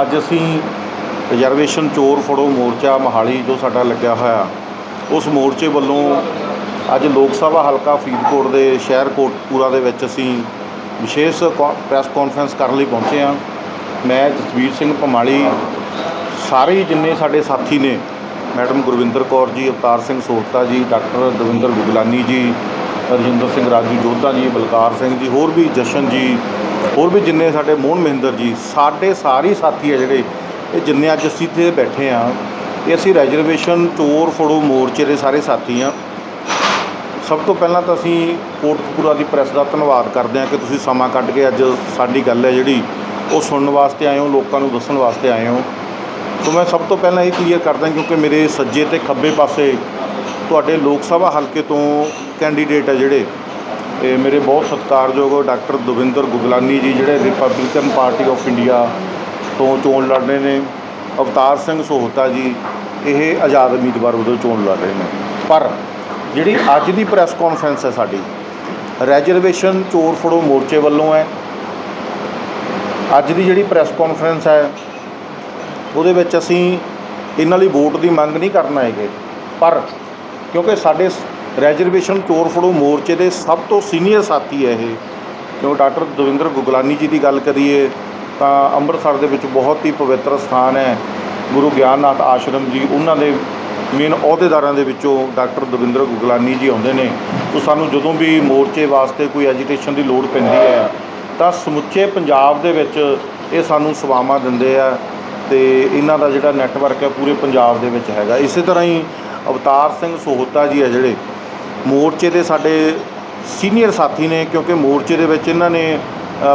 ਅੱਜ ਅਸੀਂ ਰਿਜ਼ਰਵੇਸ਼ਨ ਚੋਰ ਫੜੋ ਮੋਰਚਾ ਮੋਹਾਲੀ ਜੋ ਸਾਡਾ ਲੱਗਿਆ ਹੋਇਆ, ਉਸ ਮੋਰਚੇ ਵੱਲੋਂ ਅੱਜ ਲੋਕ ਸਭਾ ਹਲਕਾ ਫਰੀਦਕੋਟ ਦੇ ਸ਼ਹਿਰ ਕੋਟਪੂਰਾ ਦੇ ਵਿੱਚ ਅਸੀਂ ਵਿਸ਼ੇਸ਼ ਕੌ- ਪ੍ਰੈਸ ਕਾਨਫਰੰਸ ਕਰਨ ਲਈ ਪਹੁੰਚੇ ਹਾਂ। ਮੈਂ ਜਸਵੀਰ ਸਿੰਘ ਪਮਾਲੀ, ਸਾਰੇ ਜਿੰਨੇ ਸਾਡੇ ਸਾਥੀ ਨੇ, ਮੈਡਮ ਗੁਰਵਿੰਦਰ ਕੌਰ ਜੀ, ਅਵਤਾਰ ਸਿੰਘ ਸੋਤਾ ਜੀ, ਡਾਕਟਰ ਦਵਿੰਦਰ ਗੁਗਲਾਨੀ ਜੀ, ਰਜਿੰਦਰ ਸਿੰਘ ਰਾਜੂ ਜੋਧਾ ਜੀ, ਬਲਕਾਰ ਸਿੰਘ ਜੀ, ਹੋਰ ਵੀ ਜਸ਼ਨ ਜੀ ਹੋਰ ਵੀ ਜਿੰਨੇ ਸਾਡੇ ਮੋਹਨ ਮਹਿੰਦਰ ਜੀ, ਸਾਡੇ ਸਾਰੇ ਸਾਥੀ ਆ ਜਿਹੜੇ, ਇਹ ਜਿੰਨੇ ਅੱਜ ਅਸੀਂ ਇੱਥੇ ਬੈਠੇ ਆ, ਇਹ ਅਸੀਂ ਰਿਜ਼ਰਵੇਸ਼ਨ ਚੋਰ ਫੜੋ ਮੋਰਚੇ ਦੇ ਸਾਰੇ ਸਾਥੀ ਆ। ਸਭ ਤੋਂ ਪਹਿਲਾਂ ਤਾਂ ਅਸੀਂ ਕੋਟਕਪੂਰਾ ਦੀ ਪ੍ਰੈਸ ਦਾ ਧੰਨਵਾਦ ਕਰਦੇ ਹਾਂ ਕਿ ਤੁਸੀਂ ਸਮਾਂ ਕੱਢ ਕੇ ਅੱਜ ਸਾਡੀ ਗੱਲ ਹੈ ਜਿਹੜੀ, ਉਹ ਸੁਣਨ ਵਾਸਤੇ ਆਏ ਹੋ, ਲੋਕਾਂ ਨੂੰ ਦੱਸਣ ਵਾਸਤੇ ਆਏ ਹੋ। ਸੋ ਮੈਂ ਸਭ ਤੋਂ ਪਹਿਲਾਂ ਇਹ ਕਲੀਅਰ ਕਰਦਾ ਕਿਉਂਕਿ ਮੇਰੇ ਸੱਜੇ ਤੇ ਖੱਬੇ ਪਾਸੇ ਤੁਹਾਡੇ ਲੋਕ ਸਭਾ ਹਲਕੇ ਤੋਂ ਕੈਂਡੀਡੇਟ ਹੈ ਜਿਹੜੇ ਇਹ ਮੇਰੇ ਬਹੁਤ ਸਤਿਕਾਰਯੋਗ ਡਾਕਟਰ ਦਵਿੰਦਰ ਗੁਗਲਾਨੀ ਜੀ, ਜਿਹੜੇ ਰਿਪਬਲਿਕਨ ਪਾਰਟੀ ਆਫ ਇੰਡੀਆ ਤੋਂ ਚੋਣ ਲੜ ਰਹੇ ਨੇ। ਅਵਤਾਰ ਸਿੰਘ ਸੋਹਤਾ ਜੀ, ਇਹ ਆਜ਼ਾਦ ਉਮੀਦਵਾਰ ਵਜੋਂ ਚੋਣ ਲੜ ਰਹੇ ਨੇ। ਪਰ ਜਿਹੜੀ ਅੱਜ ਦੀ ਪ੍ਰੈਸ ਕਾਨਫਰੰਸ ਹੈ ਸਾਡੀ ਰਿਜ਼ਰਵੇਸ਼ਨ ਚੋਰ ਫੜੋ ਮੋਰਚੇ ਵੱਲੋਂ ਹੈ। ਅੱਜ ਦੀ ਜਿਹੜੀ ਪ੍ਰੈਸ ਕਾਨਫਰੰਸ ਹੈ, ਉਹਦੇ ਵਿੱਚ ਅਸੀਂ ਇਹਨਾਂ ਲਈ ਵੋਟ ਦੀ ਮੰਗ ਨਹੀਂ ਕਰਨਾ ਹੈਗੇ। ਪਰ ਕਿਉਂਕਿ ਸਾਡੇ ਰਿਜ਼ਰਵੇਸ਼ਨ ਚੋਰ ਫੜੋ ਮੋਰਚੇ ਦੇ ਸਭ ਤੋਂ ਸੀਨੀਅਰ ਸਾਥੀ ਹੈ ਇਹ। ਕਿਉਂ ਡਾਕਟਰ ਦਵਿੰਦਰ ਗੁਗਲਾਨੀ ਜੀ ਦੀ ਗੱਲ ਕਰੀਏ, ਤਾਂ ਅੰਮ੍ਰਿਤਸਰ ਦੇ ਵਿੱਚ ਬਹੁਤ ਹੀ ਪਵਿੱਤਰ ਸਥਾਨ ਹੈ। ਗੁਰੂ ਗਿਆਨਨਾਥ ਆਸ਼ਰਮ ਜੀ, ਉਹਨਾਂ ਦੇ ਮੇਨ ਅਹੁਦੇਦਾਰਾਂ ਦੇ ਵਿੱਚੋਂ ਡਾਕਟਰ ਦਵਿੰਦਰ ਗੁਗਲਾਨੀ ਜੀ ਆਉਂਦੇ ਨੇ। ਸੋ ਸਾਨੂੰ ਜਦੋਂ ਵੀ ਮੋਰਚੇ ਵਾਸਤੇ ਕੋਈ ਐਜੀਟੇਸ਼ਨ ਦੀ ਲੋੜ ਪੈਂਦੀ ਹੈ, ਤਾਂ ਸਮੁੱਚੇ ਪੰਜਾਬ ਦੇ ਵਿੱਚ ਇਹ ਸਾਨੂੰ ਸੇਵਾਵਾਂ ਦਿੰਦੇ ਆ ਤੇ ਇਹਨਾਂ ਦਾ ਜਿਹੜਾ ਨੈਟਵਰਕ ਹੈ, ਪੂਰੇ ਪੰਜਾਬ ਦੇ ਵਿੱਚ ਹੈਗਾ। ਇਸੇ ਤਰ੍ਹਾਂ ਹੀ ਅਵਤਾਰ ਸਿੰਘ ਸੋਹਤਾ ਜੀ ਹੈ ਜਿਹੜੇ ਮੋਰਚੇ ਦੇ ਸਾਡੇ ਸੀਨੀਅਰ ਸਾਥੀ ਨੇ, ਕਿਉਂਕਿ ਮੋਰਚੇ ਦੇ ਵਿੱਚ ਇਹਨਾਂ ਨੇ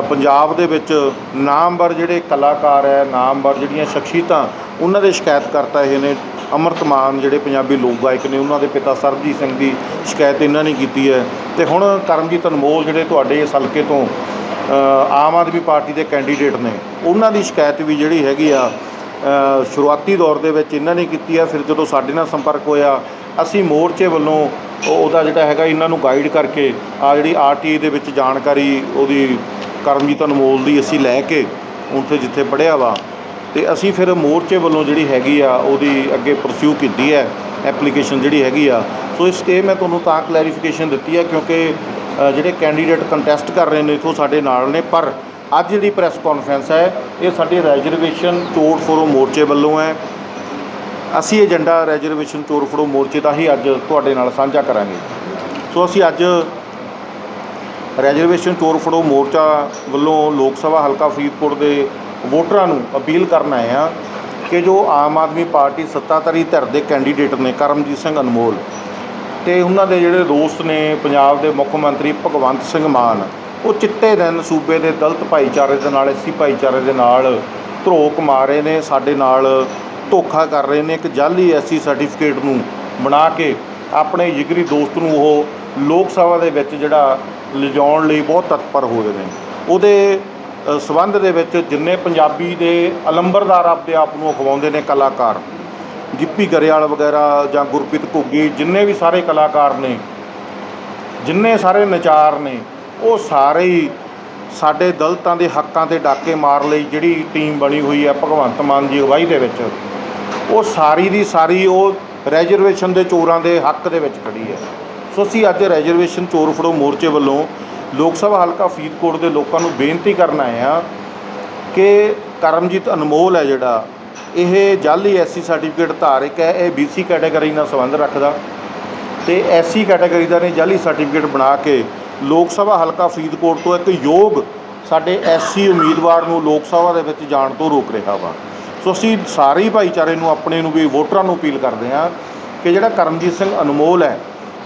ਪੰਜਾਬ ਦੇ ਵਿੱਚ ਨਾਮਵਰ ਜਿਹੜੇ ਕਲਾਕਾਰ ਹੈ, ਨਾਮਵਰ ਜਿਹੜੀਆਂ ਸ਼ਖਸੀਅਤਾਂ, ਉਹਨਾਂ ਦੇ ਸ਼ਿਕਾਇਤ ਕਰਤਾ ਇਹ ਨੇ। ਅਮਰਤਮਾਨ ਜਿਹੜੇ ਪੰਜਾਬੀ ਲੋਕ ਗਾਇਕ ਨੇ, ਉਹਨਾਂ ਦੇ ਪਿਤਾ ਸਰਬਜੀਤ ਸਿੰਘ ਦੀ ਸ਼ਿਕਾਇਤ ਇਹਨਾਂ ਨੇ ਕੀਤੀ ਹੈ। ਤੇ ਹੁਣ ਕਰਮਜੀਤ ਅਨਮੋਲ ਜਿਹੜੇ ਤੁਹਾਡੇ ਇਸ ਹਲਕੇ ਤੋਂ ਆਮ ਆਦਮੀ ਪਾਰਟੀ ਦੇ ਕੈਂਡੀਡੇਟ ਨੇ, ਉਹਨਾਂ ਦੀ ਸ਼ਿਕਾਇਤ ਵੀ ਜਿਹੜੀ ਹੈਗੀ ਆ ਸ਼ੁਰੂਆਤੀ ਦੌਰ ਦੇ ਵਿੱਚ ਇਹਨਾਂ ਨੇ ਕੀਤੀ ਆ। ਫਿਰ ਜਦੋਂ ਸਾਡੇ ਨਾਲ ਸੰਪਰਕ ਹੋਇਆ ਅਸੀਂ ਮੋਰਚੇ ਵੱਲੋਂ ਉਹਦਾ ਜਿਹੜਾ ਹੈਗਾ ਇਹਨਾਂ ਨੂੰ ਗਾਈਡ ਕਰਕੇ ਆ ਜਿਹੜੀ ਆਰਟੀਏ ਦੇ ਵਿੱਚ ਜਾਣਕਾਰੀ ਉਹਦੀ ਕਰਮਜੀਤ ਅਨਮੋਲ ਦੀ ਅਸੀਂ ਲੈ ਕੇ ਉੱਥੇ ਜਿੱਥੇ ਪੜ੍ਹਿਆ ਵਾ। ਤੇ ਅਸੀਂ ਫਿਰ ਮੋਰਚੇ ਵੱਲੋਂ ਜਿਹੜੀ ਹੈਗੀ ਆ, ਉਹਦੀ ਅੱਗੇ ਪਰਸਿਊ ਕੀਤੀ ਹੈ ਐਪਲੀਕੇਸ਼ਨ ਜਿਹੜੀ ਹੈਗੀ ਆ। ਸੋ ਇਸ ਇਹ ਮੈਂ ਤੁਹਾਨੂੰ ਤਾਂ ਕਲੈਰੀਫਿਕੇਸ਼ਨ ਦਿੱਤੀ ਹੈ ਕਿਉਂਕਿ ਜਿਹੜੇ ਕੈਂਡੀਡੇਟ ਕੰਟੈਸਟ ਕਰ ਰਹੇ ਨੇ, ਇਥੋਂ ਸਾਡੇ ਨਾਲ ਨੇ। ਪਰ ਅੱਜ ਜਿਹੜੀ ਪ੍ਰੈਸ ਕਾਨਫਰੰਸ ਹੈ, ਇਹ ਸਾਡੀ ਰਿਜ਼ਰਵੇਸ਼ਨ ਚੋਰ ਫੋਰੋ ਮੋਰਚੇ ਵੱਲੋਂ ਹੈ। ਅਸੀਂ ਏਜੰਡਾ ਰਿਜ਼ਰਵੇਸ਼ਨ ਚੋਰ ਫੜੋ ਮੋਰਚੇ ਦਾ ਹੀ ਅੱਜ ਤੁਹਾਡੇ ਨਾਲ ਸਾਂਝਾ ਕਰਾਂਗੇ। ਸੋ ਅਸੀਂ ਅੱਜ ਰਿਜ਼ਰਵੇਸ਼ਨ ਚੋਰ ਫੜੋ ਮੋਰਚਾ ਵੱਲੋਂ ਲੋਕ ਸਭਾ ਹਲਕਾ ਫਰੀਦਕੋਟ ਦੇ ਵੋਟਰਾਂ ਨੂੰ ਅਪੀਲ ਕਰਨ ਆਏ ਆ ਕਿ ਜੋ ਆਮ ਆਦਮੀ ਪਾਰਟੀ ਸੱਤਾਧਾਰੀ ਧਿਰ ਦੇ ਕੈਂਡੀਡੇਟ ਨੇ ਕਰਮਜੀਤ ਸਿੰਘ ਅਨਮੋਲ ਤੇ ਉਹਨਾਂ ਦੇ ਜਿਹੜੇ ਦੋਸਤ ਨੇ ਪੰਜਾਬ ਦੇ ਮੁੱਖ ਮੰਤਰੀ ਭਗਵੰਤ ਸਿੰਘ ਮਾਨ, ਉਹ ਚਿੱਟੇ ਦਿਨ ਸੂਬੇ ਦੇ ਦਲਤ ਭਾਈਚਾਰੇ ਦੇ ਨਾਲ ਐਸੀ ਭਾਈਚਾਰੇ ਦੇ ਨਾਲ ਧਰੋਕ ਮਾਰੇ ਨੇ, ਸਾਡੇ ਨਾਲ ਧੋਖਾ ਕਰ ਰਹੇ ਨੇ ਇੱਕ ਜਾਲੀ ਐਸੀ ਸਰਟੀਫਿਕੇਟ ਨੂੰ ਬਣਾ ਕੇ ਆਪਣੇ ਜਿਗਰੀ ਦੋਸਤ ਨੂੰ ਉਹ ਲੋਕ ਸਭਾ ਦੇ ਵਿੱਚ ਜਿਹੜਾ ਲਿਜਾਉਣ ਲਈ ਬਹੁਤ ਤਤਪਰ ਹੋ ਰਹੇ ਨੇ। ਉਹਦੇ ਅ, ਸੰਬੰਧ ਦੇ ਵਿੱਚ ਜਿੰਨੇ ਪੰਜਾਬੀ ਦੇ ਅਲੰਬਰਦਾਰ ਆਪਦੇ ਆਪ ਨੂੰ ਅਖਵਾਉਂਦੇ ਨੇ ਕਲਾਕਾਰ ਗਿੱਪੀ ਗਰੇਵਾਲ ਵਗੈਰਾ ਜਾਂ ਗੁਰਪ੍ਰੀਤ ਘੁੱਗੀ ਜਿੰਨੇ ਵੀ ਸਾਰੇ ਕਲਾਕਾਰ ਨੇ ਜਿੰਨੇ ਸਾਰੇ ਨਚਾਰ ਨੇ ਉਹ ਸਾਰੇ ਹੀ ਸਾਡੇ ਦਲਤਾਂ ਦੇ ਹੱਕਾਂ ਤੇ ਡਾਕੇ ਮਾਰ ਲਈ ਜਿਹੜੀ ਟੀਮ ਬਣੀ ਹੋਈ ਹੈ ਭਗਵੰਤ ਮਾਨ ਜੀ ਅਗਵਾਈ ਦੇ ਵਿੱਚ, ਉਹ ਸਾਰੀ ਦੀ ਸਾਰੀ ਉਹ ਰੈਜਰਵੇਸ਼ਨ ਦੇ ਚੋਰਾਂ ਦੇ ਹੱਕ ਦੇ ਵਿੱਚ ਖੜੀ ਹੈ। ਸੋ ਅਸੀਂ ਅੱਜ ਰੈਜਰਵੇਸ਼ਨ ਚੋਰ ਫੜੋ ਮੋਰਚੇ ਵੱਲੋਂ ਲੋਕ ਸਭਾ ਹਲਕਾ ਫਰੀਦਕੋਟ ਦੇ ਲੋਕਾਂ ਨੂੰ ਬੇਨਤੀ ਕਰਨ ਆਏ ਆ ਕਿ ਕਰਮਜੀਤ ਅਨਮੋਲ ਹੈ ਜਿਹੜਾ, ਇਹ ਜਾਲੀ ਐਸਸੀ ਸਰਟੀਫਿਕੇਟ ਧਾਰਕ ਹੈ, ਇਹ ਬੀਸੀ ਕੈਟਾਗਰੀ ਨਾਲ ਸੰਬੰਧ ਰੱਖਦਾ ਤੇ ਐਸਸੀ ਕੈਟਾਗਰੀ ਦਾ ਨੇ ਜਾਲੀ ਸਰਟੀਫਿਕੇਟ ਬਣਾ ਕੇ ਲੋਕ ਸਭਾ ਹਲਕਾ ਫਰੀਦਕੋਟ ਤੋਂ ਇੱਕ ਯੋਗ ਸਾਡੇ ਐਸਸੀ ਉਮੀਦਵਾਰ ਨੂੰ ਲੋਕ ਸਭਾ ਦੇ ਵਿੱਚ ਜਾਣ ਤੋਂ ਰੋਕ ਰਿਹਾ ਵਾ। ਸੋ ਅਸੀਂ ਸਾਰੇ ਹੀ ਭਾਈਚਾਰੇ ਨੂੰ, ਆਪਣੇ ਨੂੰ ਵੀ, ਵੋਟਰਾਂ ਨੂੰ ਅਪੀਲ ਕਰਦੇ ਹਾਂ ਕਿ ਜਿਹੜਾ ਕਰਮਜੀਤ ਸਿੰਘ ਅਨਮੋਲ ਹੈ,